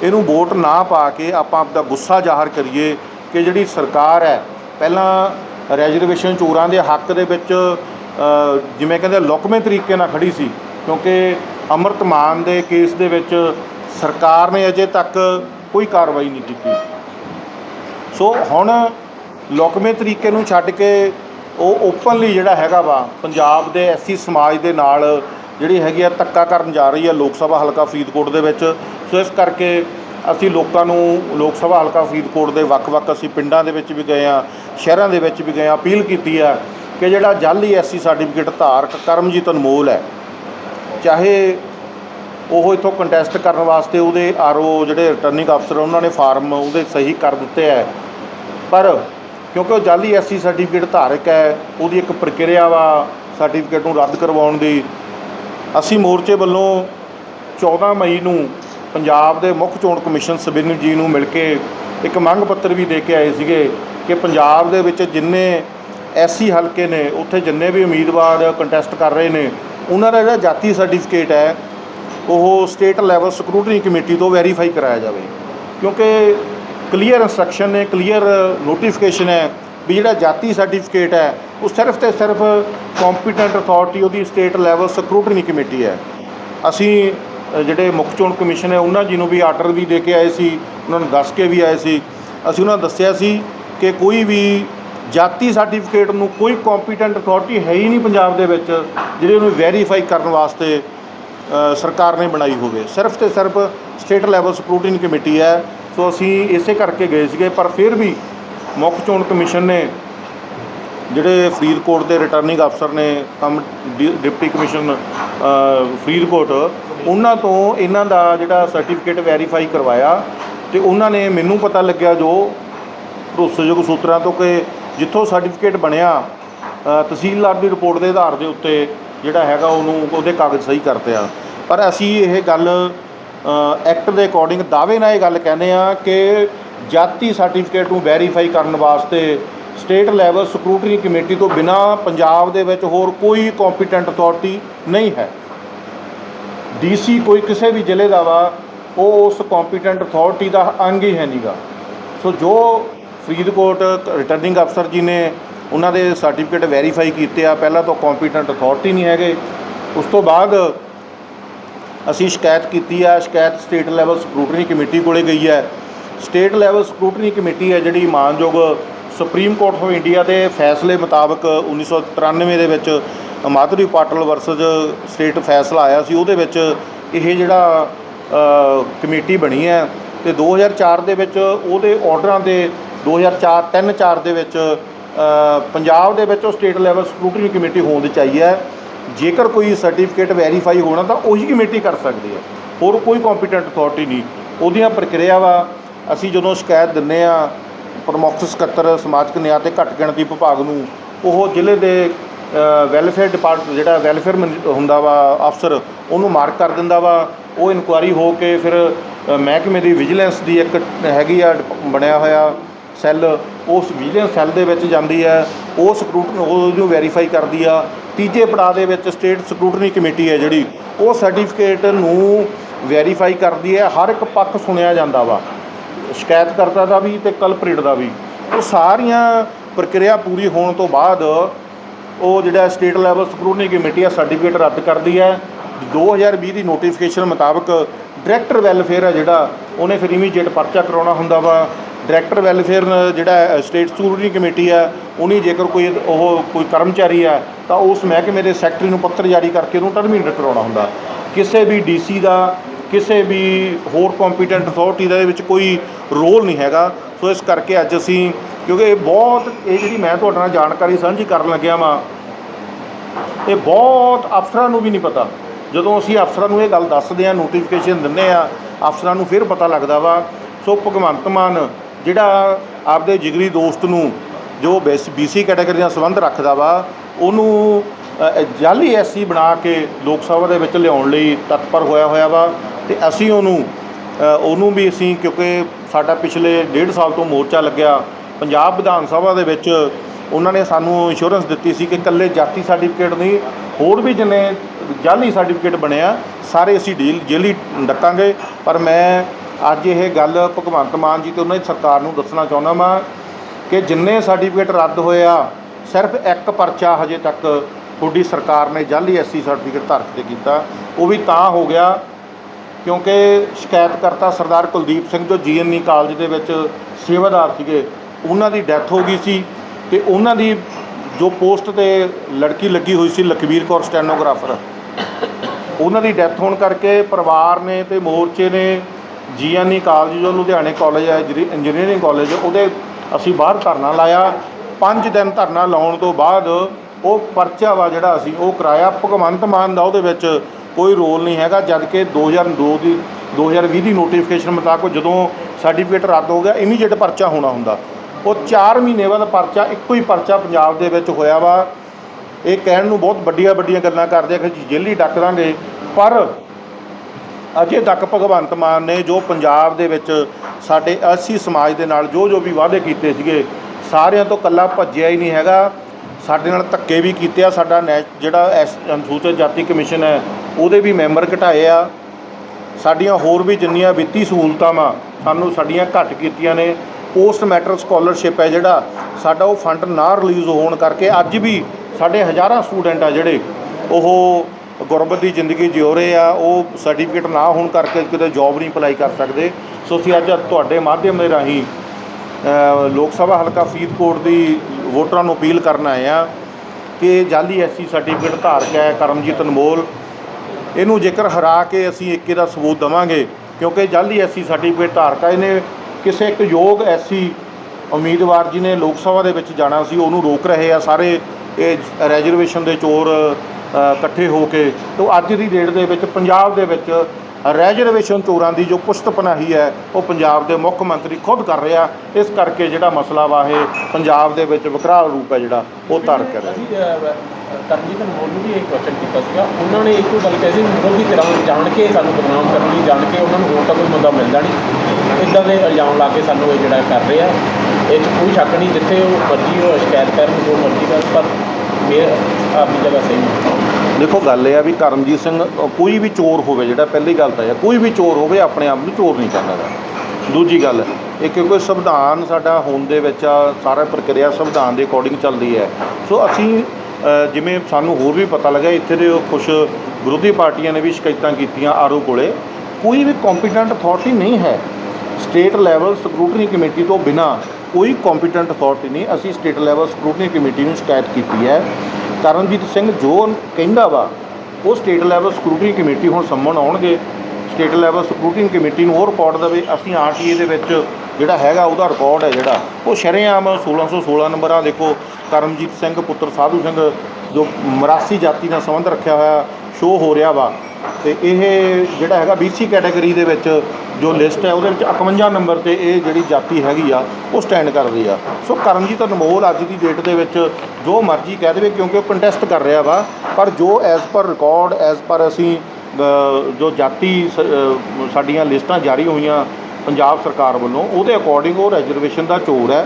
ਇਹਨੂੰ ਵੋਟ ਨਾ ਪਾ ਕੇ ਆਪਾਂ ਆਪਦਾ ਗੁੱਸਾ ਜ਼ਾਹਰ ਕਰੀਏ ਕਿ ਜਿਹੜੀ ਸਰਕਾਰ ਹੈ, ਪਹਿਲਾਂ ਰੈਜਰਵੇਸ਼ਨ ਚੋਰਾਂ ਦੇ ਹੱਕ ਦੇ ਵਿੱਚ ਜਿਵੇਂ ਕਹਿੰਦੇ ਲੁਕਵੇਂ ਤਰੀਕੇ ਨਾਲ ਖੜੀ ਸੀ, ਕਿਉਂਕਿ ਅਮਰਤ ਮਾਨ ਦੇ ਕੇਸ ਦੇ ਵਿੱਚ ਸਰਕਾਰ ਨੇ ਅਜੇ ਤੱਕ ਕੋਈ ਕਾਰਵਾਈ ਨਹੀਂ ਕੀਤੀ। ਸੋ ਹੁਣ ਲੁਕਵੇਂ ਤਰੀਕੇ ਨੂੰ ਛੱਡ ਕੇ ਉਹ ਓਪਨਲੀ ਜਿਹੜਾ ਹੈਗਾ ਵਾ, ਪੰਜਾਬ ਦੇ ਐਸੀ ਸਮਾਜ ਦੇ ਨਾਲ ਜਿਹੜੀ ਹੈਗੀ ਆ ਧੱਕਾ ਕਰਨ ਜਾ ਰਹੀ ਆ ਲੋਕ ਸਭਾ ਹਲਕਾ ਫਰੀਦਕੋਟ ਦੇ ਵਿੱਚ। ਸੋ ਇਸ ਕਰਕੇ ਅਸੀਂ ਲੋਕਾਂ ਨੂੰ ਲੋਕ ਸਭਾ ਹਲਕਾ ਫਰੀਦਕੋਟ ਦੇ ਵੱਖ-ਵੱਖ ਅਸੀਂ ਪਿੰਡਾਂ ਦੇ ਵਿੱਚ ਵੀ ਗਏ ਆ, ਸ਼ਹਿਰਾਂ ਦੇ ਵਿੱਚ ਵੀ ਗਏ ਆ, ਅਪੀਲ ਕੀਤੀ ਆ ਕਿ ਜਿਹੜਾ ਜਾਲੀ ਐਸਸੀ ਸਰਟੀਫਿਕੇਟ ਧਾਰਕ ਕਰਮਜੀਤ ਅਨਮੋਲ ਹੈ, ਚਾਹੇ ਉਹ ਇਥੋਂ ਕੰਟੈਸਟ ਕਰਨ ਵਾਸਤੇ ਉਹਦੇ ਆਰਓ ਜਿਹੜੇ ਰਿਟਰਨਿੰਗ ਅਫਸਰ ਉਹਨਾਂ ਨੇ ਫਾਰਮ ਉਹਦੇ ਸਹੀ ਕਰ ਦਿੱਤੇ ਹੈ ਪਰ ਕਿਉਂਕਿ ਉਹ ਜਾਲੀ ਐਸਸੀ ਸਰਟੀਫਿਕੇਟ ਧਾਰਕ ਹੈ, ਉਹਦੀ ਇੱਕ ਪ੍ਰਕਿਰਿਆ ਵਾ ਸਰਟੀਫਿਕੇਟ ਨੂੰ ਰੱਦ ਕਰਵਾਉਣ ਦੀ। ਅਸੀਂ ਮੋਰਚੇ ਵੱਲੋਂ 14 ਮਈ ਨੂੰ ਪੰਜਾਬ ਦੇ ਮੁੱਖ ਚੋਣ ਕਮਿਸ਼ਨ ਸਬਿਨ ਜੀ ਨੂੰ ਮਿਲ ਕੇ ਇੱਕ ਮੰਗ ਪੱਤਰ ਵੀ ਦੇ ਕੇ ਆਏ ਸੀਗੇ ਕਿ ਪੰਜਾਬ ਦੇ ਵਿੱਚ ਜਿੰਨੇ ਐਸਸੀ ਹਲਕੇ ਨੇ, ਉੱਥੇ ਜਿੰਨੇ ਵੀ ਉਮੀਦਵਾਰ ਕੰਟੈਸਟ ਕਰ ਰਹੇ ਨੇ, ਉਹਨਾਂ ਦਾ ਜਿਹੜਾ ਜਾਤੀ ਸਰਟੀਫਿਕੇਟ ਹੈ, ਉਹ ਸਟੇਟ ਲੈਵਲ ਸਕਰੂਟਨੀ ਕਮੇਟੀ ਤੋਂ ਵੈਰੀਫਾਈ ਕਰਾਇਆ ਜਾਵੇ। ਕਿਉਂਕਿ ਕਲੀਅਰ ਇੰਸਟਰਕਸ਼ਨ ਨੇ ਕਲੀਅਰ ਨੋਟੀਫਿਕੇਸ਼ਨ ਹੈ ਵੀ ਜਿਹੜਾ ਜਾਤੀ ਸਰਟੀਫਿਕੇਟ ਹੈ, ਉਹ ਸਿਰਫ ਤੇ ਸਿਰਫ ਕੰਪੀਟੈਂਟ ਅਥਾਰਟੀ ਉਹਦੀ ਸਟੇਟ ਲੈਵਲ ਸਕਰੂਟਨੀ ਕਮੇਟੀ ਹੈ। ਅਸੀਂ ਜਿਹੜੇ ਮੁੱਖ ਚੋਣ ਕਮਿਸ਼ਨ ਹੈ, ਉਹਨਾਂ ਜੀ ਨੂੰ ਵੀ ਆਰਡਰ ਵੀ ਦੇ ਕੇ ਆਏ ਸੀ, ਉਹਨਾਂ ਨੂੰ ਦੱਸ ਕੇ ਵੀ ਆਏ ਸੀ, ਅਸੀਂ ਉਹਨਾਂ ਨੂੰ ਦੱਸਿਆ ਸੀ ਕਿ ਕੋਈ ਵੀ ਜਾਤੀ ਸਰਟੀਫਿਕੇਟ ਨੂੰ ਕੋਈ ਕੰਪੀਟੈਂਟ ਅਥਾਰਟੀ ਹੈ ਹੀ ਨਹੀਂ ਪੰਜਾਬ ਦੇ ਵਿੱਚ, ਜਿਹੜੇ ਉਹਨੂੰ ਵੈਰੀਫਾਈ ਕਰਨ ਵਾਸਤੇ ਸਰਕਾਰ ਨੇ ਬਣਾਈ ਹੋਵੇ। ਸਿਰਫ ਤੇ ਸਿਰਫ ਸਟੇਟ ਲੈਵਲ ਸਕਰੂਟਨੀ ਕਮੇਟੀ ਹੈ। ਸੋ ਅਸੀਂ ਇਸੇ ਕਰਕੇ ਗਏ ਸੀਗੇ, ਪਰ ਫਿਰ ਵੀ ਮੁੱਖ ਚੋਣ ਕਮਿਸ਼ਨ ਨੇ ਜਿਹੜੇ ਫਰੀਦਕੋਟ ਦੇ ਰਿਟਰਨਿੰਗ ਅਫਸਰ ਨੇ, ਕੰਮ ਡਿ- ਡਿਪਟੀ ਕਮਿਸ਼ਨ ਫਰੀਦਕੋਟ, ਉਹਨਾਂ ਤੋਂ ਇਹਨਾਂ ਦਾ ਜਿਹੜਾ ਸਰਟੀਫਿਕੇਟ ਵੈਰੀਫਾਈ ਕਰਵਾਇਆ ਤੇ ਉਹਨਾਂ ਨੇ ਮੈਨੂੰ ਪਤਾ ਲੱਗਿਆ ਜੋ ਭਰੋਸੇਯੋਗ ਸੂਤਰਾਂ ਤੋਂ ਕਿ ਜਿੱਥੋਂ ਸਰਟੀਫਿਕੇਟ ਬਣਿਆ ਤਹਿਸੀਲਦਾਰ ਦੀ ਰਿਪੋਰਟ ਦੇ ਆਧਾਰ ਦੇ ਉੱਤੇ ਜਿਹੜਾ ਹੈਗਾ ਉਹਨੂੰ, ਉਹਦੇ ਕਾਗਜ਼ ਸਹੀ ਕਰਤੇ ਆ। ਪਰ ਅਸੀਂ ਇਹ ਗੱਲ ਐਕਟ ਦੇ ਅਕੋਰਡਿੰਗ ਦਾਅਵੇ ਨਾਲ ਇਹ ਗੱਲ ਕਹਿੰਦੇ ਆ ਕਿ ਜਾਤੀ ਸਰਟੀਫਿਕੇਟ ਨੂੰ ਵੈਰੀਫਾਈ ਕਰਨ ਵਾਸਤੇ ਸਟੇਟ ਲੈਵਲ ਸਕਰੂਟਨੀ ਕਮੇਟੀ ਤੋਂ ਬਿਨਾ ਪੰਜਾਬ ਦੇ ਵਿੱਚ ਹੋਰ ਕੋਈ ਕੰਪੀਟੈਂਟ ਅਥਾਰਟੀ ਨਹੀਂ ਹੈ। ਡੀਸੀ ਕੋਈ ਕਿਸੇ ਵੀ ਜ਼ਿਲ੍ਹੇ ਦਾ ਵਾ, ਉਹ ਉਸ ਕੰਪੀਟੈਂਟ ਅਥਾਰਟੀ ਦਾ ਅੰਗ ਹੀ ਹੈ ਨਹੀਂਗਾ ਸੋ ਜੋ ਫਰੀਦਕੋਟ ਰਿਟਰਨਿੰਗ ਅਫਸਰ ਜੀ ਨੇ ਉਹਨਾਂ ਦੇ ਸਰਟੀਫਿਕੇਟ ਵੈਰੀਫਾਈ ਕੀਤੇ ਆ, ਪਹਿਲਾਂ ਤਾਂ ਕੰਪੀਟੈਂਟ ਅਥਾਰਟੀ ਨਹੀਂ ਹੈਗੇ। ਉਸ ਤੋਂ ਬਾਅਦ ਅਸੀਂ ਸ਼ਿਕਾਇਤ ਕੀਤੀ ਆ, ਸ਼ਿਕਾਇਤ ਸਟੇਟ ਲੈਵਲ ਸਕਰੂਟਨੀ ਕਮੇਟੀ ਕੋਲੇ ਗਈ ਹੈ। ਸਟੇਟ ਲੈਵਲ ਸਕਰੂਟਨੀ ਕਮੇਟੀ ਹੈ ਜਿਹੜੀ ਮਾਨਯੋਗ ਸੁਪਰੀਮ ਕੋਰਟ ਆਫ ਇੰਡੀਆ ਦੇ ਫੈਸਲੇ ਮੁਤਾਬਕ 1993 ਦੇ ਵਿੱਚ ਮਾਧੁਰੀ ਪਾਟਲ ਵਰਸਸ ਸਟੇਟ ਫੈਸਲਾ ਆਇਆ ਸੀ। ਉਹਦੇ ਵਿੱਚ ਇਹ ਜਿਹੜਾ ਕਮੇਟੀ ਬਣੀ ਹੈ ਤੇ 2004 ਦੇ ਵਿੱਚ ਉਹਦੇ ਆਰਡਰਾਂ ਦੇ 2004 3 4 ਦੇ ਵਿੱਚ ਪੰਜਾਬ ਦੇ ਵਿੱਚ ਉਹ ਸਟੇਟ ਲੈਵਲ ਸਕਰੂਟਨੀ ਕਮੇਟੀ ਹੋਣ ਦੀ ਚਾਹੀਏ ਹੈ। ਜੇਕਰ ਕੋਈ ਸਰਟੀਫਿਕੇਟ ਵੈਰੀਫਾਈ ਹੋਣਾ ਤਾਂ ਉਹੀ ਕਮੇਟੀ ਕਰ ਸਕਦੀ ਹੈ। ਹੋਰ ਕੋਈ ਕੰਪੀਟੈਂਟ ਅਥਾਰਟੀ ਨਹੀਂ। ਉਹਦੀਆਂ ਪ੍ਰਕਿਰਿਆ ਵਾ, ਅਸੀਂ ਜਦੋਂ ਸ਼ਿਕਾਇਤ ਦਿੰਨੇ ਆ ਪ੍ਰਮੁੱਖ ਸਕੱਤਰ ਸਮਾਜਿਕ ਨਿਆਂ ਤੇ ਘੱਟ ਗਿਣਤੀ ਵਿਭਾਗ ਨੂੰ, ਉਹ ਜ਼ਿਲ੍ਹੇ ਦੇ ਵੈਲਫੇਅਰ ਡਿਪਾਰਟ ਜਿਹੜਾ ਵੈਲਫੇਅਰ ਹੁੰਦਾ ਵਾ ਅਫਸਰ ਉਹਨੂੰ ਮਾਰਕ ਕਰ ਦਿੰਦਾ ਵਾ। ਉਹ ਇਨਕੁਆਰੀ ਹੋ ਕੇ ਫਿਰ ਮਹਿਕਮੇ ਦੀ ਵਿਜੀਲੈਂਸ ਦੀ ਇੱਕ ਹੈਗੀ ਆ ਡਿਪ- ਬਣਿਆ ਹੋਇਆ ਸੈੱਲ ਉਸ ਵਿਜੀਲੈਂਸ ਸੈੱਲ ਦੇ ਵਿੱਚ ਜਾਂਦੀ ਹੈ। ਉਹ ਸਕਰੂਟ ਉਹਨੂੰ ਵੈਰੀਫਾਈ ਕਰਦੀ ਆ, ਤੀਜੇ ਪੜਾਅ ਦੇ ਵਿੱਚ ਸਟੇਟ ਸਕਰੂਟਨੀ ਕਮੇਟੀ ਹੈ ਜਿਹੜੀ, ਉਹ ਸਰਟੀਫਿਕੇਟ ਨੂੰ ਵੈਰੀਫਾਈ ਕਰਦੀ ਹੈ, ਹਰ ਇੱਕ ਪੱਖ ਸੁਣਿਆ ਜਾਂਦਾ ਵਾ। ਸ਼ਿਕਾਇਤਕਰਤਾ ਦਾ ਵੀ ਤੇ ਕਲਪ੍ਰੇਟ ਦਾ ਵੀ। ਉਹ ਸਾਰੀਆਂ ਪ੍ਰਕਿਰਿਆ ਪੂਰੀ ਹੋਣ ਤੋਂ ਬਾਅਦ ਉਹ ਜਿਹੜਾ ਸਟੇਟ ਲੈਵਲ ਸਕਰੂਟਨੀ ਕਮੇਟੀ ਆ ਸਰਟੀਫਿਕੇਟ ਰੱਦ ਕਰਦੀ ਹੈ। 2020 ਦੀ ਨੋਟੀਫਿਕੇਸ਼ਨ ਮੁਤਾਬਕ ਡਾਇਰੈਕਟਰ ਵੈਲਫੇਅਰ ਹੈ ਜਿਹੜਾ, ਉਹਨੇ ਫਿਰ ਇਮੀਡੀਏਟ ਪਰਚਾ ਕਰਾਉਣਾ ਹੁੰਦਾ ਵਾ। ਡਾਇਰੈਕਟਰ ਵੈਲਫੇਅਰ ਜਿਹੜਾ ਸਟੇਟ ਸਕਰੂਟਨੀ ਕਮੇਟੀ ਆ, ਉਹਨੇ ਜੇਕਰ ਕੋਈ ਉਹ ਕੋਈ ਕਰਮਚਾਰੀ ਆ, ਤਾਂ ਉਸ ਮਹਿਕਮੇ ਦੇ ਸੈਕਟਰੀ ਨੂੰ ਪੱਤਰ ਜਾਰੀ ਕਰਕੇ ਉਹਨੂੰ ਟਰਮੀਨੇਟ ਕਰਾਉਣਾ ਹੁੰਦਾ। ਕਿਸੇ ਵੀ ਡੀਸੀ ਦਾ, ਕਿਸੇ ਵੀ ਹੋਰ ਕੰਪੀਟੈਂਟ ਅਥਾਰਟੀ ਦਾ ਇਹਦੇ ਵਿੱਚ ਕੋਈ ਰੋਲ ਨਹੀਂ ਹੈਗਾ। ਸੋ ਇਸ ਕਰਕੇ ਅੱਜ ਅਸੀਂ, ਕਿਉਂਕਿ ਇਹ ਬਹੁਤ, ਇਹ ਜਿਹੜੀ ਮੈਂ ਤੁਹਾਡੇ ਨਾਲ ਜਾਣਕਾਰੀ ਸਾਂਝੀ ਕਰਨ ਲੱਗਿਆ ਵਾਂ, ਇਹ ਬਹੁਤ ਅਫਸਰਾਂ ਨੂੰ ਵੀ ਨਹੀਂ ਪਤਾ। ਜਦੋਂ ਅਸੀਂ ਅਫਸਰਾਂ ਨੂੰ ਇਹ ਗੱਲ ਦੱਸਦੇ ਆ ਨੋਟੀਫਿਕੇਸ਼ਨ ਦਿੰਦੇ ਆ ਅਫਸਰਾਂ ਨੂੰ ਫਿਰ ਪਤਾ ਲੱਗਦਾ ਵਾ। ਸੋ ਭਗਵੰਤ ਮਾਨ ਜਿਹੜਾ ਆਪਦੇ ਜਿਗਰੀ ਦੋਸਤ ਨੂੰ ਜੋ ਬੀਸੀ ਕੈਟਾਗਰੀ ਨਾਲ ਸੰਬੰਧ ਰੱਖਦਾ ਵਾ ਉਹਨੂੰ ਅ, ਜਾਲੀ ਐਸਸੀ ਬਣਾ ਕੇ ਲੋਕ ਸਭਾ ਦੇ ਵਿੱਚ ਲਿਆਉਣ ਲਈ ਤਤਪਰ ਹੋਇਆ ਹੋਇਆ ਵਾ ਤੇ ਅਸੀਂ ਉਹਨੂੰ ਉਹਨੂੰ ਵੀ ਅਸੀਂ ਕਿਉਂਕਿ ਸਾਡਾ ਪਿਛਲੇ ਡੇਢ ਸਾਲ ਤੋਂ ਮੋਰਚਾ ਲੱਗਿਆ ਪੰਜਾਬ ਵਿਧਾਨ ਸਭਾ ਦੇ ਵਿੱਚ ਉਹਨਾਂ ਨੇ ਸਾਨੂੰ ਇੰਸ਼ੋਰੈਂਸ ਦਿੱਤੀ ਸੀ ਕਿ ਇਕੱਲੇ ਜਾਤੀ ਸਰਟੀਫਿਕੇਟ ਨਹੀਂ ਹੋਰ ਵੀ ਜਿੰਨੇ ਜਾਲੀ ਸਰਟੀਫਿਕੇਟ ਬਣਿਆ ਸਾਰੇ ਅਸੀਂ ਡੀਲ ਜੇਲੀ ਡੱਕਾਂਗੇ ਪਰ ਮੈਂ ਅੱਜ ਇਹ ਗੱਲ ਭਗਵੰਤ ਮਾਨ ਜੀ ਤੇ ਉਹਨਾਂ ਦੀ ਸਰਕਾਰ ਨੂੰ ਦੱਸਣਾ ਚਾਹੁੰਦਾ ਮੈਂ ਕਿ ਜਿੰਨੇ ਸਰਟੀਫਿਕੇਟ ਰੱਦ ਹੋਏ ਆ, ਸਿਰਫ ਇੱਕ ਪਰਚਾ ਹਜੇ ਤੱਕ ਤੁਹਾਡੀ ਸਰਕਾਰ ਨੇ ਜਾਲੀ ਐਸਸੀ ਸਰਟੀਫਿਕੇਟ ਧਾਰਕ ਤੇ ਕੀਤਾ। ਉਹ ਵੀ ਤਾਂ ਹੋ ਗਿਆ, ਕਿਉਂਕਿ ਸ਼ਿਕਾਇਤਕਰਤਾ ਸਰਦਾਰ ਕੁਲਦੀਪ ਸਿੰਘ ਜੋ ਜੀਐਨਈ ਕਾਲਜ ਦੇ ਵਿੱਚ ਸੇਵਾਦਾਰ ਸੀਗੇ, ਉਹਨਾਂ ਦੀ ਡੈਥ ਹੋ ਗਈ ਸੀ ਤੇ ਉਹਨਾਂ ਦੀ ਜੋ ਪੋਸਟ ਤੇ ਲੜਕੀ ਲੱਗੀ ਹੋਈ ਸੀ ਲਖਵੀਰ ਕੌਰ, ਸਟੈਨੋਗ੍ਰਾਫਰ, ਉਹਨਾਂ ਦੀ ਡੈਥ ਹੋਣ ਕਰਕੇ ਪਰਿਵਾਰ ਨੇ ਤੇ ਮੋਰਚੇ ਨੇ ਜੀਐਨਈ ਕਾਲਜ ਜੋ ਲੁਧਿਆਣੇ ਕਾਲਜ ਹੈ ਇੰਜੀਨੀਅਰਿੰਗ ਕਾਲਜ ਉਹਦੇ ਅਸੀਂ ਬਾਹਰ ਧਰਨਾ ਲਾਇਆ। ਪੰਜ ਦਿਨ ਧਰਨਾ ਲਾਉਣ ਤੋਂ ਬਾਅਦ ਉਹ ਪਰਚਾ ਵਾ ਜਿਹੜਾ ਅਸੀਂ ਉਹ ਕਰਾਇਆ। ਭਗਵੰਤ ਮਾਨ ਦਾ ਉਹਦੇ ਵਿੱਚ ਕੋਈ ਰੋਲ ਨਹੀਂ ਹੈਗਾ ਜਦ ਕਿ 2002 ਦੀ 2020 ਦੀ ਨੋਟੀਫਿਕੇਸ਼ਨ ਮੁਤਾਬਕ ਜਦੋਂ ਸਰਟੀਫਿਕੇਟ ਰੱਦ ਹੋ ਗਿਆ ਇਮੀਡੀਏਟ ਪਰਚਾ ਹੋਣਾ ਹੁੰਦਾ। ਉਹ 4 ਮਹੀਨੇ ਬਾਅਦ ਪਰਚਾ, ਇੱਕੋ ਹੀ ਪਰਚਾ ਪੰਜਾਬ ਦੇ ਵਿੱਚ ਹੋਇਆ ਵਾ। ਇਹ ਕਹਿਣ ਨੂੰ ਬਹੁਤ ਵੱਡੀਆਂ ਵੱਡੀਆਂ ਗੱਲਾਂ ਕਰਦੇ ਆ ਕਿ ਜੇਲੀ ਡੱਕ ਦਾਂਗੇ। ਪਰ ਅਜੇ ਤੱਕ ਭਗਵੰਤ ਮਾਨ ਨੇ ਜੋ ਪੰਜਾਬ ਦੇ ਵਿੱਚ ਸਾਡੇ ਐਸੀ ਸਮਾਜ ਦੇ ਨਾਲ ਜੋ ਜੋ ਵੀ ਵਾਅਦੇ ਕੀਤੇ ਸੀਗੇ, ਸਾਰਿਆਂ ਤੋਂ ਕੱਲਾ ਭੱਜਿਆ ਹੀ ਨਹੀਂ ਹੈਗਾ। ਸਾਡੇ ਨਾਲ ਧੱਕੇ ਵੀ ਕੀਤੇ ਆ। ਸਾਡਾ ਨੈ, ਜਿਹੜਾ ਐਸ, ਅਨੁਸੂਚਿਤ ਜਾਤੀ ਕਮਿਸ਼ਨ ਹੈ, ਉਹਦੇ ਵੀ ਮੈਂਬਰ ਘਟਾਏ ਆ। ਸਾਡੀਆਂ ਹੋਰ ਵੀ ਜਿੰਨੀਆਂ ਵਿੱਤੀ ਸਹੂਲਤਾਂ ਵਾ, ਸਾਨੂੰ ਸਾਡੀਆਂ ਘੱਟ ਕੀਤੀਆਂ ਨੇ। ਪੋਸਟ ਮੈਟਰ ਸਕਾਲਰਸ਼ਿਪ ਹੈ ਜਿਹੜਾ, ਸਾਡਾ ਉਹ ਫੰਡ ਨਾ ਰਿਲੀਜ਼ ਹੋਣ ਕਰਕੇ ਅੱਜ ਵੀ ਸਾਡੇ ਹਜ਼ਾਰਾਂ ਸਟੂਡੈਂਟ ਆ ਜਿਹੜੇ, ਉਹ ਗੁਰਬਤ ਦੀ ਜ਼ਿੰਦਗੀ ਜਿਉ ਰਹੇ ਆ, ਉਹ ਸਰਟੀਫਿਕੇਟ ਨਾ ਹੋਣ ਕਰਕੇ ਕਿਤੇ ਜੌਬ ਨਹੀਂ ਅਪਲਾਈ ਕਰ ਸਕਦੇ। ਸੋ ਅਸੀਂ ਅੱਜ ਤੁਹਾਡੇ ਮਾਧਿਅਮ ਦੇ ਰਾਹੀਂ ਲੋਕ ਸਭਾ ਹਲਕਾ ਫਰੀਦਕੋਟ ਦੀ ਵੋਟਰਾਂ ਨੂੰ ਅਪੀਲ ਕਰਨ ਆਏ ਆ ਕਿ ਜਾਲੀ ਐਸਸੀ ਸਰਟੀਫਿਕੇਟ ਧਾਰਕ ਹੈ ਕਰਮਜੀਤ ਅਨਮੋਲ। ਇਹਨੂੰ ਜੇਕਰ ਹਰਾ ਕੇ ਅਸੀਂ ਇੱਕ ਇਹਦਾ ਸਬੂਤ ਦਵਾਂਗੇ, ਕਿਉਂਕਿ ਜਾਲੀ ਐਸਸੀ ਸਰਟੀਫਿਕੇਟ ਧਾਰਕ ਹੈ ਇਹਨੇ ਕਿਸੇ ਇੱਕ ਯੋਗ ਐਸਸੀ ਉਮੀਦਵਾਰ ਜੀ ਨੇ ਲੋਕ ਸਭਾ ਦੇ ਵਿੱਚ ਜਾਣਾ ਸੀ, ਉਹਨੂੰ ਰੋਕ ਰਹੇ ਆ ਸਾਰੇ, ਇਹ ਰੈਜ਼ਰਵੇਸ਼ਨ ਦੇ ਚੋਰ ਇਕੱਠੇ ਹੋ ਕੇ ਤੋਂ ਅੱਜ ਦੀ ਡੇਟ ਦੇ ਵਿੱਚ ਪੰਜਾਬ ਦੇ ਵਿੱਚ ਰੈਜ਼ਰਵੇਸ਼ਨ ਚੋਰਾਂ ਦੀ ਜੋ ਪੁਸ਼ਤ ਪਨਾਹੀ ਹੈ, ਉਹ ਪੰਜਾਬ ਦੇ ਮੁੱਖ ਮੰਤਰੀ ਖੁਦ ਕਰ ਰਿਹਾ। ਇਸ ਕਰਕੇ ਜਿਹੜਾ ਮਸਲਾ ਵਾ ਇਹ ਪੰਜਾਬ ਦੇ ਵਿੱਚ ਵਿਕਰਾਲ ਰੂਪ ਹੈ ਜਿਹੜਾ, ਉਹ ਧਾਰ ਕਰ ਰਿਹਾ। ਅਸੀਂ ਕਰਮਜੀਤ ਅਨਮੋਲ ਨੂੰ ਵੀ ਇੱਕ ਕੁਐਸਚਨ ਕੀਤਾ ਸੀਗਾ। ਉਹਨਾਂ ਨੇ ਇੱਕੋ ਗੱਲ ਕਹੀ ਸੀ ਮੁਗਲ ਦੀ ਤਰ੍ਹਾਂ ਜਾਣ ਕੇ ਸਾਨੂੰ ਬਦਨਾਮ ਕਰਨ ਲਈ, ਜਾਣ ਕੇ ਉਹਨਾਂ ਨੂੰ ਹੋਰ ਤਾਂ ਕੋਈ ਮੁੱਦਾ ਮਿਲਦਾ ਨਹੀਂ। ਇਦਾਂ ਦੇ ਇਲਜ਼ਾਮ ਲਾ ਕੇ ਸਾਨੂੰ ਇਹ ਜਿਹੜਾ ਕਰ ਰਿਹਾ। ਇਹ 'ਚ ਕੋਈ ਸ਼ੱਕ ਨਹੀਂ, ਜਿੱਥੇ ਉਹ ਮਰਜ਼ੀ ਉਹ ਸ਼ਿਕਾਇਤ ਕਰਨ, ਜੋ ਮਰਜ਼ੀ ਕਰਨ, ਪਰ ਮੇਰੇ ਆਪਣੀ ਜਗ੍ਹਾ ਸਹੀ ਨਹੀਂ ਦੇਖੋ ਗੱਲ ਇਹ ਆ ਵੀ ਕਰਮਜੀਤ ਸਿੰਘ ਅ, ਕੋਈ ਵੀ ਚੋਰ ਹੋਵੇ ਜਿਹੜਾ ਪਹਿਲੀ ਗੱਲ ਤਾਂ ਇਹ ਆ, ਕੋਈ ਵੀ ਚੋਰ ਹੋਵੇ ਆਪਣੇ ਆਪ ਨੂੰ ਚੋਰ ਨਹੀਂ ਕਹਿੰਦਾ ਗਾ। ਦੂਜੀ ਗੱਲ ਇਹ ਕਿਉਂਕਿ ਸੰਵਿਧਾਨ ਸਾਡਾ ਹੋਣ ਦੇ ਵਿੱਚ ਆ ਸਾਰਾ ਪ੍ਰਕਿਰਿਆ ਸੰਵਿਧਾਨ ਦੇ ਅਕੋਰਡਿੰਗ ਚੱਲਦੀ ਹੈ। ਸੋ ਅਸੀਂ ਅ, ਜਿਵੇਂ ਸਾਨੂੰ ਹੋਰ ਵੀ ਪਤਾ ਲੱਗਾ ਇੱਥੇ ਦੇ ਕੁਝ ਵਿਰੋਧੀ ਪਾਰਟੀਆਂ ਨੇ ਵੀ ਸ਼ਿਕਾਇਤਾਂ ਕੀਤੀਆਂ ਆਰਓ ਕੋਲੇ। ਕੋਈ ਵੀ ਕੰਪੀਟੈਂਟ ਅਥਾਰਟੀ ਨਹੀਂ ਹੈ। ਸਟੇਟ ਲੈਵਲ ਸਕਰੂਟਨੀ ਕਮੇਟੀ ਤੋਂ ਬਿਨਾ ਕੋਈ ਕੰਪੀਟੈਂਟ ਅਥਾਰਟੀ ਨਹੀਂ। ਅਸੀਂ ਸਟੇਟ ਲੈਵਲ ਸਕਰੂਟਨੀ ਕਮੇਟੀ ਨੂੰ ਸ਼ਿਕਾਇਤ ਕੀਤੀ ਹੈ। ਕਰਨਜੀਤ ਸਿੰਘ ਜੋ ਕਹਿੰਦਾ ਵਾ, ਉਹ ਸਟੇਟ ਲੈਵਲ ਸਕਰੂਟਨੀ ਕਮੇਟੀ ਹੁਣ ਸੰਮਣ ਆਉਣਗੇ। ਸਟੇਟ ਲੈਵਲ ਸਕਰੂਟਨੀ ਕਮੇਟੀ ਨੂੰ ਉਹ ਰਿਪੋਰਟ ਦੇਵੇ। ਅਸੀਂ ਆਰਟੀਏ ਦੇ ਵਿੱਚ ਜਿਹੜਾ ਹੈਗਾ ਉਹਦਾ ਰਿਕਾਰਡ ਹੈ ਜਿਹੜਾ, ਉਹ ਸ਼ਰੇਆਮ 1616 ਨੰਬਰ ਆ ਦੇਖੋ ਕਰਮਜੀਤ ਸਿੰਘ, ਪੁੱਤਰ ਸਾਧੂ ਸਿੰਘ, ਜੋ ਮਰਾਸੀ ਜਾਤੀ ਨਾਲ ਸੰਬੰਧ ਰੱਖਿਆ ਹੋਇਆ ਸ਼ੋਅ ਹੋ ਰਿਹਾ ਵਾ। ਤੇ ਇਹ ਜਿਹੜਾ ਹੈਗਾ BC ਕੈਟਾਗਰੀ ਦੇ ਵਿੱਚ ਜੋ ਲਿਸਟ ਹੈ, ਉਹਦੇ ਵਿੱਚ 51 ਨੰਬਰ ਤੇ ਇਹ ਜਿਹੜੀ ਜਾਤੀ ਹੈਗੀ ਆ, ਉਹ ਸਟੈਂਡ ਕਰਦੀ ਆ। ਸੋ ਕਰਮਜੀਤ ਅਨਮੋਲ ਅੱਜ ਦੀ ਡੇਟ ਦੇ ਵਿੱਚ ਜੋ ਮਰਜ਼ੀ ਕਹਿ ਦੇਵੇ, ਕਿਉਂਕਿ ਉਹ ਕੰਟੈਸਟ ਕਰ ਰਿਹਾ ਵਾ, ਪਰ ਜੋ as per record as per ਅਸੀਂ ਜੋ ਜਾਤੀ ਸ- ਸਾਡੀਆਂ ਲਿਸਟਾਂ ਜਾਰੀ ਹੋਈਆਂ ਪੰਜਾਬ ਸਰਕਾਰ ਵੱਲੋਂ, ਉਹਦੇ ਅਕੋਰਡਿੰਗ ਉਹ ਰੈਜ਼ਰਵੇਸ਼ਨ ਦਾ ਚੋਰ ਹੈ।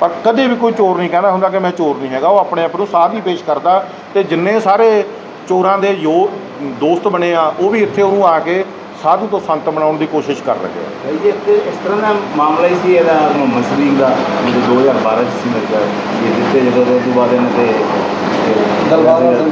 ਪਰ ਕਦੇ ਵੀ ਕੋਈ ਚੋਰ ਨਹੀਂ ਕਹਿੰਦਾ ਹੁੰਦਾ ਕਿ ਮੈਂ ਚੋਰ ਨਹੀਂ ਹੈਗਾ, ਉਹ ਆਪਣੇ ਆਪ ਨੂੰ ਸਾਧ ਹੀ ਪੇਸ਼ ਕਰਦਾ, ਤੇ ਜਿੰਨੇ ਸਾਰੇ ਚੋਰਾਂ ਦੇ ਜੋ ਦੋਸਤ ਬਣੇ ਆ ਉਹ ਵੀ ਇੱਥੇ ਉਹਨੂੰ ਆ ਕੇ ਸਾਧੂ ਤੋਂ ਸੰਤ ਬਣਾਉਣ ਦੀ ਕੋਸ਼ਿਸ਼ ਕਰ ਰਹੇ ਆ। ਭਾਈ ਜੀ ਇੱਥੇ ਇਸ ਤਰ੍ਹਾਂ ਦਾ ਮਾਮਲਾ ਹੀ ਸੀ ਇਹਦਾ ਮੁਹੰਮਦ ਸਲੀਮ ਦਾ ਜੋ 2012 ਚ ਸੀ ਮੇਰੇ ਖਿਆਲ। ਇਹ ਦਿੱਤੇ ਜਦੋਂ ਤੋਂ ਬਾਅਦ ਇਹਨਾਂ ਤੇ ਦਲਬਾਰ